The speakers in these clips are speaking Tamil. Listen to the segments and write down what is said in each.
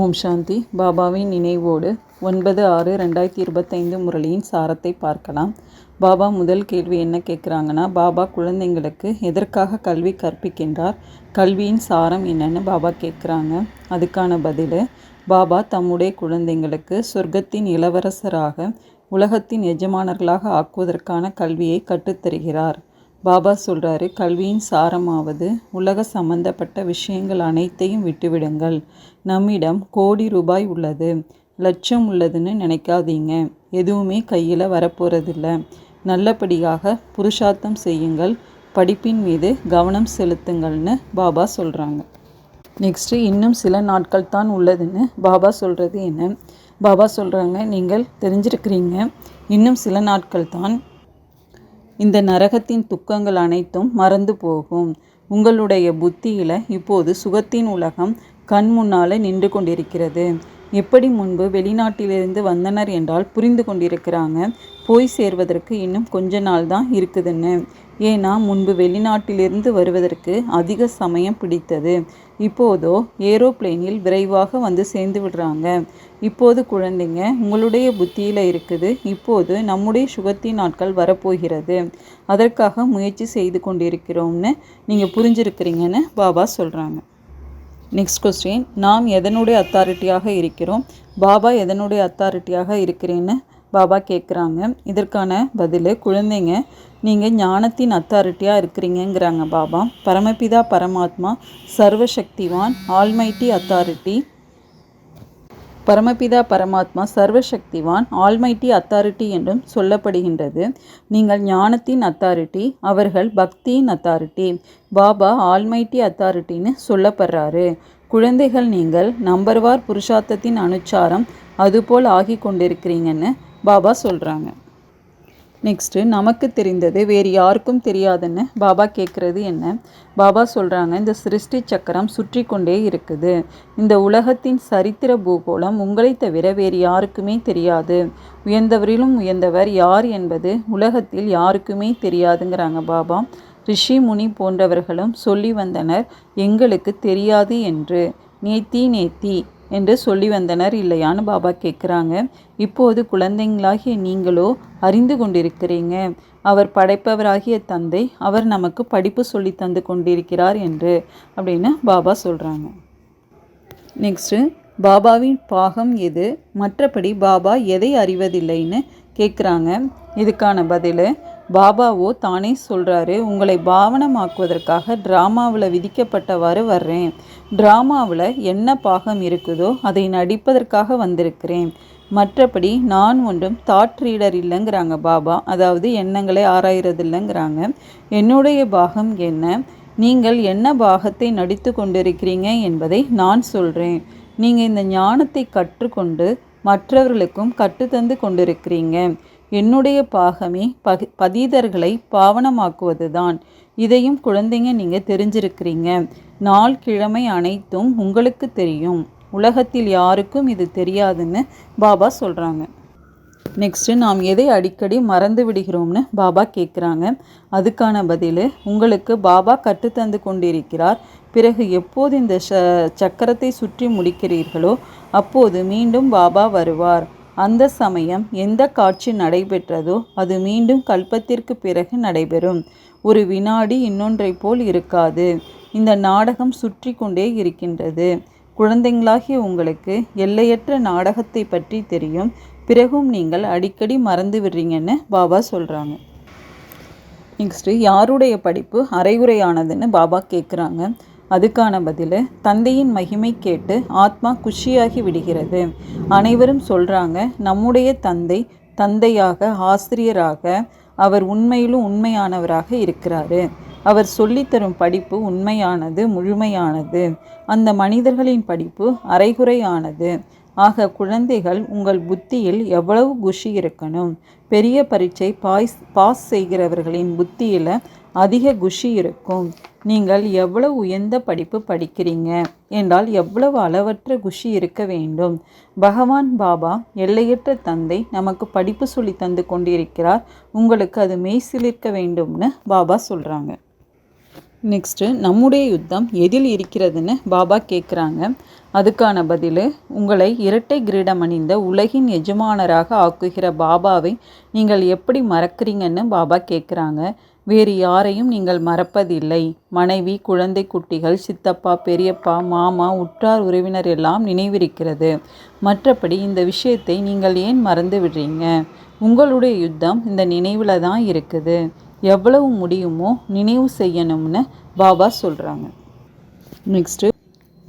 ஓம் சாந்தி. பாபாவின் நினைவோடு ஒன்பது ஆறு ரெண்டாயிரத்தி இருபத்தைந்து முரளியின் சாரத்தை பார்க்கலாம். பாபா முதல் கேள்வி என்ன கேட்குறாங்கன்னா பாபா குழந்தைங்களுக்கு எதற்காக கல்வி கற்பிக்கின்றார்? கல்வியின் சாரம் என்னன்னு பாபா கேட்குறாங்க. அதுக்கான பதில் பாபா தம்முடைய குழந்தைங்களுக்கு சொர்க்கத்தின் இளவரசராக உலகத்தின் எஜமானர்களாக ஆக்குவதற்கான கல்வியை கற்றுத்தருகிறார். பாபா சொல்கிறாரு கல்வியின் சாரமாவது உலக சம்பந்தப்பட்ட விஷயங்கள் அனைத்தையும் விட்டுவிடுங்கள். நம்மிடம் கோடி ரூபாய் உள்ளது. லட்சம் உள்ளதுன்னு நினைக்காதீங்க. எதுவுமே கையில் வரப்போகிறதில்ல நல்லபடியாக புருஷார்த்தம் செய்யுங்கள். படிப்பின் மீது கவனம் செலுத்துங்கள்னு பாபா சொல்கிறாங்க நெக்ஸ்ட்டு இன்னும் சில நாட்கள் தான் உள்ளதுன்னு பாபா சொல்கிறது என்ன? பாபா சொல்கிறாங்க நீங்கள் தெரிஞ்சிருக்கிறீங்க. இன்னும் சில நாட்கள் தான் இந்த நரகத்தின் துக்கங்கள் அனைத்தும் மறந்து போகும். உங்களுடைய புத்தியில் இப்போது சுகத்தின் உலகம் கண் முன்னால் நின்று கொண்டிருக்கிறது. எப்படி முன்பு வெளிநாட்டிலிருந்து வந்தனர் என்றால் புரிந்து கொண்டிருக்கிறாங்க. போய் சேர்வதற்கு இன்னும் கொஞ்ச நாள் தான் இருக்குதுன்னு. ஏன்னா முன்பு வெளிநாட்டிலிருந்து வருவதற்கு அதிக சமயம் பிடித்தது. இப்போதோ ஏரோப்ளேனில் விரைவாக வந்து சேர்ந்து விடுறாங்க. இப்போது குழந்தைங்க உங்களுடைய புத்தியில் இருக்குது. இப்போது நம்முடைய சுகத்தின் நாட்கள் வரப்போகிறது. அதற்காக முயற்சி செய்து கொண்டிருக்கிறோம்னு நீங்கள் புரிஞ்சிருக்கிறீங்கன்னு பாபா சொல்கிறாங்க நெக்ஸ்ட் கொஸ்டின் நாம் எதனுடைய அத்தாரிட்டியாக இருக்கிறோம்? பாபா எதனுடைய அத்தாரிட்டியாக இருக்கிறேன்னு பாபா கேட்குறாங்க இதற்கான பதில் குழந்தைங்க நீங்கள் ஞானத்தின் அத்தாரிட்டியாக இருக்கிறீங்கங்கிறாங்க பாபா. பரமபிதா பரமாத்மா சர்வசக்திவான் ஆல்மைட்டி அத்தாரிட்டி பரமபிதா பரமாத்மா சர்வசக்திவான் ஆல்மைட்டி அத்தாரிட்டி என்றும் சொல்லப்படுகின்றது. நீங்கள் ஞானத்தின் அத்தாரிட்டி அவர்கள் பக்தியின் அத்தாரிட்டி பாபா ஆல்மைட்டி அத்தாரிட்டின்னு சொல்லப்படுறாரு. குழந்தைகள் நீங்கள் நம்பர்வார் புருஷார்த்தத்தின் அனுச்சாரம் அதுபோல் ஆகி கொண்டிருக்கிறீங்கன்னு பாபா சொல்கிறாங்க நெக்ஸ்ட்டு நமக்கு தெரிந்தது வேறு யாருக்கும் தெரியாதுன்னு பாபா கேட்குறது என்ன? பாபா சொல்கிறாங்க இந்த சிருஷ்டி சக்கரம் சுற்றி கொண்டே இருக்குது. இந்த உலகத்தின் சரித்திர பூகோளம் உங்களை தவிர வேறு யாருக்குமே தெரியாது. உயர்ந்தவரிலும் உயர்ந்தவர் யார் என்பது உலகத்தில் யாருக்குமே தெரியாதுங்கிறாங்க பாபா. ரிஷி முனி போன்றவர்களும் சொல்லி வந்தனர் எங்களுக்கு தெரியாது என்று. நேத்தி நேத்தி. என்று சொல்லி வந்தனர். இல்லையான்னு பாபா கேட்குறாங்க. இப்போது குழந்தைங்களாகிய நீங்களோ அறிந்து கொண்டிருக்கிறீங்க. அவர் படைப்பவராகிய தந்தை அவர் நமக்கு படிப்பு சொல்லி தந்து கொண்டிருக்கிறார் என்று அப்படின்னு பாபா சொல்கிறாங்க நெக்ஸ்ட்டு பாபாவின் பாகம் எது? மற்றபடி பாபா எதை அறிவதில்லைன்னு கேட்குறாங்க. இதுக்கான பதில் பாபாவோ தானே சொல்கிறாரு உங்களை பாவனமாக்குவதற்காக ட்ராமாவில் விதிக்கப்பட்டவாறு வர்றேன். ட்ராமாவில் என்ன பாகம் இருக்குதோ அதை நடிப்பதற்காக வந்திருக்கிறேன். மற்றபடி நான் ஒன்றும் தாட் ரீடர் இல்லைங்கிறாங்க பாபா. அதாவது எண்ணங்களை ஆராயிறது இல்லைங்கிறாங்க என்னுடைய பாகம் என்ன? நீங்கள் என்ன பாகத்தை நடித்து கொண்டிருக்கிறீங்க என்பதை நான் சொல்கிறேன் நீங்கள் இந்த ஞானத்தை கற்றுக்கொண்டு மற்றவர்களுக்கும் கற்றுத்தந்து கொண்டிருக்கிறீங்க. என்னுடைய பாகமே பகி பதீதர்களை பாவனமாக்குவது தான் இதையும் குழந்தைங்க நீங்கள் தெரிஞ்சிருக்கிறீங்க. நாள் கிழமை அனைத்தும் உங்களுக்கு தெரியும். உலகத்தில் யாருக்கும் இது தெரியாதுன்னு பாபா சொல்கிறாங்க நெக்ஸ்ட்டு நாம் எதை அடிக்கடி மறந்து விடுகிறோம்னு பாபா கேட்குறாங்க அதுக்கான பதில் உங்களுக்கு பாபா கற்றுத்தந்து கொண்டிருக்கிறார். பிறகு எப்போது இந்த ச சக்கரத்தை சுற்றி முடிக்கிறீர்களோ அப்போது மீண்டும் பாபா வருவார். அந்த சமயம் எந்த காட்சி நடைபெற்றதோ அது மீண்டும் கல்பத்திற்கு பிறகு நடைபெறும். ஒரு வினாடி இன்னொன்றை போல் இருக்காது. இந்த நாடகம் சுற்றி கொண்டே இருக்கின்றது. குழந்தைங்களாகிய உங்களுக்கு எல்லையற்ற நாடகத்தை பற்றி தெரியும். பிறகும் நீங்கள் அடிக்கடி மறந்து விடுறீங்கன்னு பாபா சொல்கிறாங்க நெக்ஸ்ட்டு யாருடைய படிப்பு அரைகுறையானதுன்னு பாபா கேட்குறாங்க அதுக்கான பதில் தந்தையின் மகிமை கேட்டு ஆத்மா குஷியாகி விடுகிறது. அனைவரும் சொல்கிறாங்க நம்முடைய தந்தை தந்தையாக ஆசிரியராக அவர் உண்மையிலும் உண்மையானவராக இருக்கிறாரு. அவர் சொல்லித்தரும் படிப்பு உண்மையானது முழுமையானது. அந்த மனிதர்களின் படிப்பு அரைகுறையானது. ஆக குழந்தைகள் உங்கள் புத்தியில் எவ்வளவு குஷி இருக்கணும். பெரிய பரீட்சை பாய்ஸ் பாஸ் செய்கிறவர்களின் புத்தியில் அதிக குஷி இருக்கும். நீங்கள் எவ்வளவு உயர்ந்த படிப்பு படிக்கிறீங்க? என்றால் எவ்வளவு அளவற்ற குஷி இருக்க வேண்டும்? பகவான் பாபா எல்லையற்ற தந்தை நமக்கு படிப்பு சொல்லி தந்து கொண்டிருக்கிறார். உங்களுக்கு அது மெய்சிலிருக்க வேண்டும்னு பாபா சொல்கிறாங்க நெக்ஸ்ட்டு நம்முடைய யுத்தம் எதில் இருக்கிறதுன்னு பாபா கேட்குறாங்க அதுக்கான பதில் உங்களை இரட்டை கிரீடம் அணிந்த உலகின் எஜமானராக ஆக்குகிற பாபாவை நீங்கள் எப்படி மறக்கிறீங்கன்னு பாபா கேட்குறாங்க வேறு யாரையும் நீங்கள் மறப்பதில்லை. மனைவி குழந்தை குட்டிகள் சித்தப்பா பெரியப்பா மாமா உற்றார் உறவினர் எல்லாம் நினைவிருக்கிறது. மற்றபடி இந்த விஷயத்தை நீங்கள் ஏன் மறந்து விடுறீங்க? உங்களுடைய யுத்தம் இந்த நினைவில் தான் இருக்குது. எவ்வளவு முடியுமோ நினைவு செய்யணும்னு பாபா சொல்கிறாங்க நெக்ஸ்ட்டு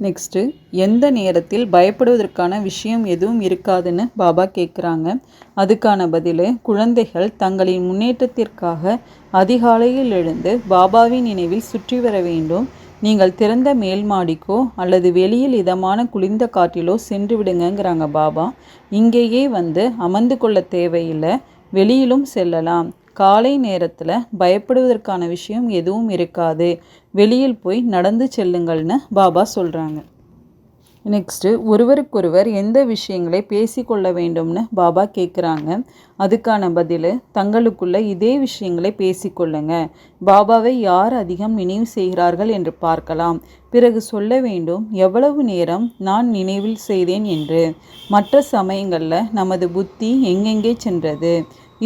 நெக்ஸ்ட்டு எந்த நேரத்தில் பயப்படுவதற்கான விஷயம் எதுவும் இருக்காதுன்னு பாபா கேட்குறாங்க அதுக்கான பதில் குழந்தைகள் தங்களின் முன்னேற்றத்திற்காக அதிகாலையில் எழுந்து பாபாவின் நினைவில் சுற்றி வர வேண்டும். நீங்கள் திறந்த மேல் மாடிக்கோ அல்லது வெளியில் இதமான குளிர்ந்த காற்றிலோ சென்று விடுங்கங்கிறாங்க பாபா. இங்கேயே வந்து அமர்ந்து கொள்ள தேவையில்லை. வெளியிலும் செல்லலாம். காலை நேரத்தில் பயப்படுவதற்கான விஷயம் எதுவும் இருக்காது. வெளியில் போய் நடந்து செல்லுங்கள்னு பாபா சொல்கிறாங்க நெக்ஸ்ட்டு ஒருவருக்கொருவர் எந்த விஷயங்களை பேசிக்கொள்ள வேண்டும்னு பாபா கேட்குறாங்க அதுக்கான பதில் தங்களுக்குள்ள இதே விஷயங்களை பேசிக்கொள்ளுங்க பாபாவை யார் அதிகம் நினைவு செய்கிறார்கள் என்று பார்க்கலாம். பிறகு சொல்ல வேண்டும் எவ்வளவு நேரம் நான் நினைவில் செய்தேன் என்று. மற்ற சமயங்களில் நமது புத்தி எங்கெங்கே சென்றது?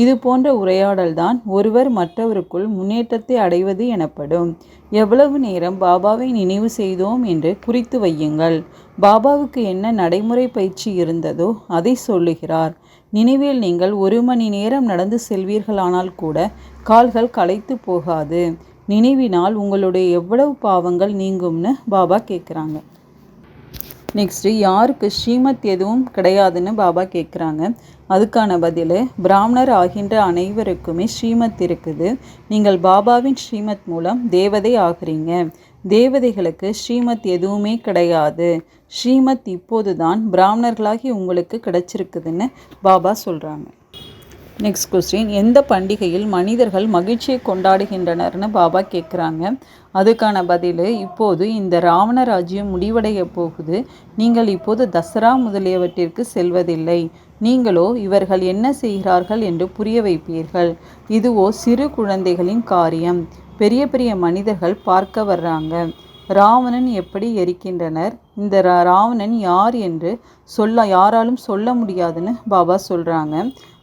இது போன்ற உரையாடல்தான் ஒருவர் மற்றவருக்குள் முன்னேற்றத்தை அடைவது எனப்படும். எவ்வளவு நேரம் பாபாவை நினைவு செய்தோம் என்று குறித்து வையுங்கள். பாபாவுக்கு என்ன நடைமுறை பயிற்சி இருந்ததோ அதை சொல்லுகிறார். நினைவில் நீங்கள் ஒரு மணி நேரம் நடந்து செல்வீர்களானால் கூட கால்கள் களைத்து போகாது. நினைவினால் உங்களுடைய எவ்வளவு பாவங்கள் நீங்கும்னு பாபா கேட்குறாங்க நெக்ஸ்ட்டு யாருக்கு ஸ்ரீமத் எதுவும் கிடையாதுன்னு பாபா கேட்குறாங்க அதுக்கான பதில் பிராமணர் ஆகின்ற அனைவருக்குமே ஸ்ரீமத் இருக்குது. நீங்கள் பாபாவின் ஸ்ரீமத் மூலம் தேவதை ஆகிறீங்க. தேவதைகளுக்கு ஸ்ரீமத் எதுவுமே கிடையாது. ஸ்ரீமத் இப்போது தான் பிராமணர்களாகி உங்களுக்கு கிடைச்சிருக்குதுன்னு பாபா சொல்கிறாங்க நெக்ஸ்ட் கொஸ்டின் எந்த பண்டிகையில் மனிதர்கள் மகிழ்ச்சியை கொண்டாடுகின்றனர்னு பாபா கேட்குறாங்க அதுக்கான பதில் இப்போது இந்த ராவண ராஜ்யம் முடிவடைய போகுது. நீங்கள் இப்போது தசரா முதலியவற்றிற்கு செல்வதில்லை. நீங்களோ இவர்கள் என்ன செய்கிறார்கள் என்று புரிய வைப்பீர்கள். இதுவோ சிறு குழந்தைகளின் காரியம். பெரிய பெரிய மனிதர்கள் பார்க்க வர்றாங்க. ராவணன் எப்படி எரிக்கின்றனர்? இந்த ராவணன் யார் என்று சொல்ல யாராலும் சொல்ல முடியாதுன்னு பாபா சொல்கிறாங்க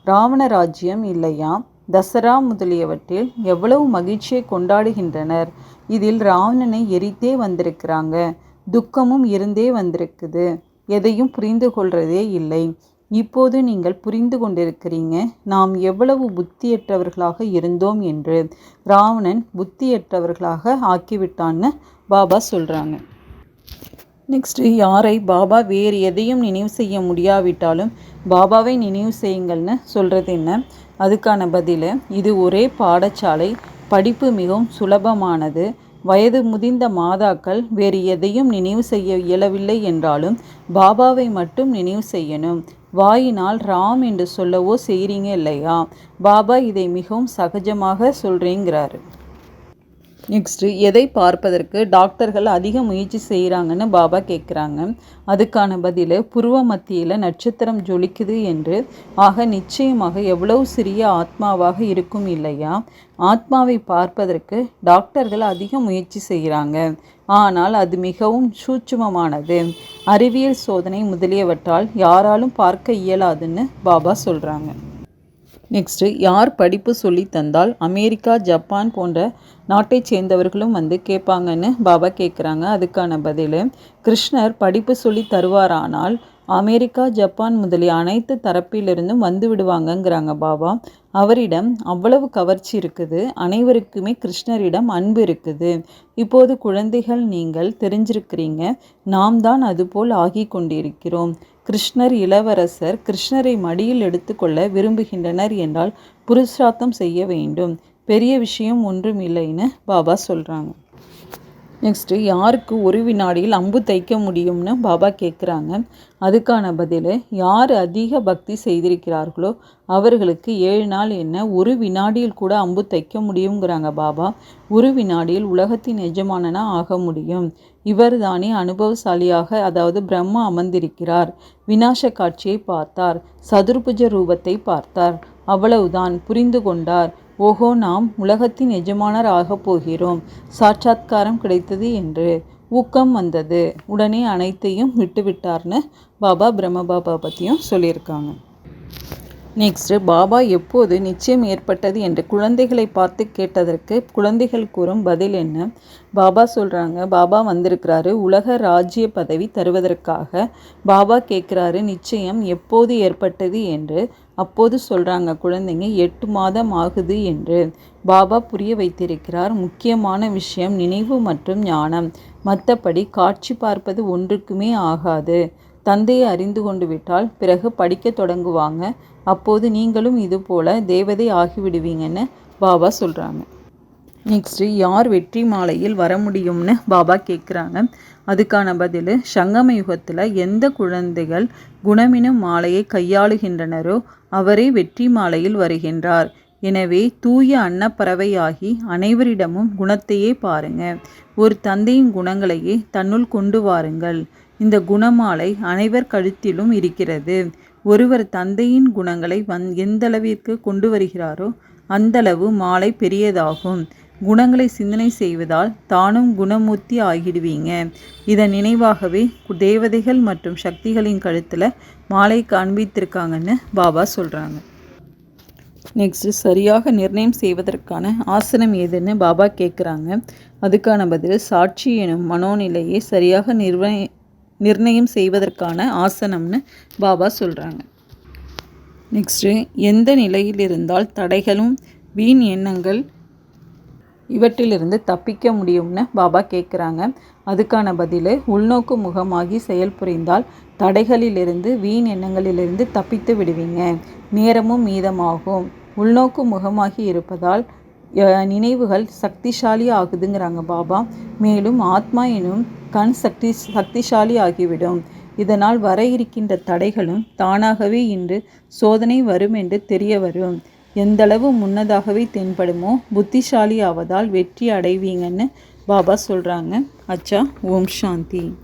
ராவண ராஜ்யம் இல்லையா? தசரா முதலியவற்றில் எவ்வளவு மகிழ்ச்சியை கொண்டாடுகின்றனர்? இதில் ராவணனை எரித்தே வந்திருக்கிறாங்க. துக்கமும் இருந்தே வந்திருக்குது. எதையும் புரிந்து கொள்றதே இல்லை. இப்போது நீங்கள் புரிந்து கொண்டிருக்கிறீங்க நாம் எவ்வளவு புத்தியற்றவர்களாக இருந்தோம் என்று. ராவணன் புத்தியற்றவர்களாக ஆக்கிவிட்டான்னு பாபா சொல்கிறாங்க நெக்ஸ்ட்டு யாரை பாபா வேறு எதையும் நினைவு செய்ய முடியாவிட்டாலும் பாபாவை நினைவு செய்யுங்கள்னு சொல்கிறது என்ன? அதுக்கான பதில் இது ஒரே பாடசாலை படிப்பு மிகவும் சுலபமானது வயது முதிர்ந்த மாதாக்கள் வேறு எதையும் நினைவு செய்ய இயலவில்லை என்றாலும் பாபாவை மட்டும் நினைவு செய்யணும். வாயினால் ராம் என்று சொல்லவோ செய்கிறீங்க இல்லையா? பாபா இதை மிகவும் சகஜமாக சொல்கிறேங்கிறாரு நெக்ஸ்ட்டு எதை பார்ப்பதற்கு டாக்டர்கள் அதிக முயற்சி செய்கிறாங்கன்னு பாபா கேட்குறாங்க அதுக்கான பதில் புருவ மத்தியில் நட்சத்திரம் ஜொலிக்குது என்று. ஆக நிச்சயமாக எவ்வளவு சிறிய ஆத்மாவாக இருக்கும் இல்லையா? ஆத்மாவை பார்ப்பதற்கு டாக்டர்கள் அதிக முயற்சி செய்கிறாங்க ஆனால் அது மிகவும் சூட்சுமமானது. அறிவியல் சோதனை முதலியவற்றால் யாராலும் பார்க்க இயலாதுன்னு பாபா சொல்கிறாங்க நெக்ஸ்ட்டு யார் படிப்பு சொல்லி தந்தால் அமெரிக்கா ஜப்பான் போன்ற நாட்டை சேர்ந்தவர்களும் வந்து கேட்பாங்கன்னு பாபா கேட்குறாங்க. அதுக்கான பதில் கிருஷ்ணர் படிப்பு சொல்லி தருவாரானால் அமெரிக்கா ஜப்பான் முதலிய அனைத்து தரப்பிலிருந்தும் வந்து விடுவாங்கங்கிறாங்க பாபா. அவரிடம் அவ்வளவு கவர்ச்சி இருக்குது. அனைவருக்குமே கிருஷ்ணரிடம் அன்பு இருக்குது. இப்போது குழந்தைகள் நீங்கள் தெரிஞ்சிருக்கிறீங்க. நாம் தான் அதுபோல் ஆகி கொண்டிருக்கிறோம். கிருஷ்ணர் இளவரசர் கிருஷ்ணரை மடியில் எடுத்துக்கொள்ள விரும்புகின்றனர் என்றால் புருஷார்த்தம் செய்ய வேண்டும். பெரிய விஷயம் ஒன்றும் இல்லைன்னு பாபா சொல்கிறாங்க நெக்ஸ்ட்டு யாருக்கு ஒரு வினாடியில் அம்பு தைக்க முடியும்னு பாபா கேட்குறாங்க அதுக்கான பதில் யார் அதிக பக்தி செய்திருக்கிறார்களோ அவர்களுக்கு ஏழு நாள் என்ன ஒரு வினாடியில் கூட அம்பு தைக்க முடியுங்கிறாங்க பாபா. ஒரு வினாடியில் உலகத்தின் எஜமானனா ஆக முடியும். இவர் தானே அனுபவசாலியாக அதாவது பிரம்மா அமர்ந்திருக்கிறார். வினாச காட்சியை பார்த்தார். சதுர்புஜ ரூபத்தை பார்த்தார். அவ்வளவுதான் புரிந்து கொண்டார். ஓஹோ நாம் உலகத்தின் எஜமானர் ஆகப் போகிறோம். சாட்சாத்காரம் கிடைத்தது என்று ஊக்கம் வந்தது. உடனே அனைத்தையும் விட்டுவிட்டார்னு பாபா பிரம்மபாபா பற்றியும் சொல்லியிருக்காங்க. நெக்ஸ்ட்டு பாபா எப்போது நிச்சயம் ஏற்பட்டது என்று குழந்தைகளை பார்த்து கேட்டதற்கு குழந்தைகள் கூறும் பதில் என்ன? பாபா சொல்கிறாங்க பாபா வந்திருக்கிறாரு உலக ராஜ்ய பதவி தருவதற்காக. பாபா கேட்குறாரு நிச்சயம் எப்போது ஏற்பட்டது என்று. அப்போது சொல்கிறாங்க குழந்தைங்க எட்டு மாதம் ஆகுது என்று. பாபா புரிய வைத்திருக்கிறார் முக்கியமான விஷயம் நினைவு மற்றும் ஞானம். மற்றபடி காட்சி பார்ப்பது ஒன்றுக்குமே ஆகாது. தந்தையை அறிந்து கொண்டு விட்டால் பிறகு படிக்க தொடங்குவாங்க. அப்போது நீங்களும் இது போல் தேவதை ஆகிவிடுவீங்கன்னு பாபா சொல்கிறாங்க நெக்ஸ்ட்டு யார் வெற்றி மாலையில் வர முடியும்னு பாபா கேட்குறாங்க அதுக்கான பதில் சங்கம யுகத்தில் எந்த குழந்தைகள் குணமினும் மாலையை கையாளுகின்றனரோ அவரே வெற்றி மாலையில் வருகின்றார். எனவே தூய அன்னப்பறவையாகி அனைவரிடமும் குணத்தையே பாருங்க. ஒரு தந்தையின் குணங்களையே தன்னுள் கொண்டு வாருங்கள். இந்த குணமாலை அனைவர் கழுத்திலும் இருக்கிறது. ஒருவர் தந்தையின் குணங்களை வந் எந்தளவிற்கு கொண்டு வருகிறாரோ அந்தளவு மாலை பெரியதாகும். குணங்களை சிந்தனை செய்வதால் தானும் குணமூர்த்தி ஆகிடுவீங்க. இதன் நினைவாகவே தேவதைகள் மற்றும் சக்திகளின் கழுத்தில் மாலை காண்பித்திருக்காங்கன்னு பாபா சொல்கிறாங்க நெக்ஸ்ட்டு சரியாக நிர்ணயம் செய்வதற்கான ஆசனம் எதுன்னு பாபா கேட்குறாங்க அதுக்கான பதில் சாட்சி எனும் மனோநிலையை சரியாக நிர்ணய நிர்ணயம் செய்வதற்கான ஆசனம்னு பாபா சொல்கிறாங்க நெக்ஸ்ட்டு எந்த நிலையில் இருந்தால் தடைகளும் வீண் எண்ணங்கள் இவற்றிலிருந்து தப்பிக்க முடியும்னு பாபா கேட்குறாங்க அதுக்கான பதில் உள்நோக்கு முகமாகி செயல்புரிந்தால் தடைகளிலிருந்து வீண் எண்ணங்களிலிருந்து தப்பித்து விடுவீங்க. நேரமும் மீதமாகும். உள்நோக்கு முகமாகி இருப்பதால் நினைவுகள் சக்திசாலி ஆகுதுங்கிறாங்க பாபா. மேலும் ஆத்மா எனும் கண் சக்தி சக்திசாலி ஆகிவிடும் இதனால் வர இருக்கின்ற தடைகளும் தானாகவே இன்று சோதனை வரும் என்று தெரிய வரும் எந்தளவு முன்னதாகவே தென்படுமோ புத்திசாலி ஆவதால் வெற்றி அடைவீங்கன்னு பாபா சொல்கிறாங்க அச்சா ஓம் சாந்தி.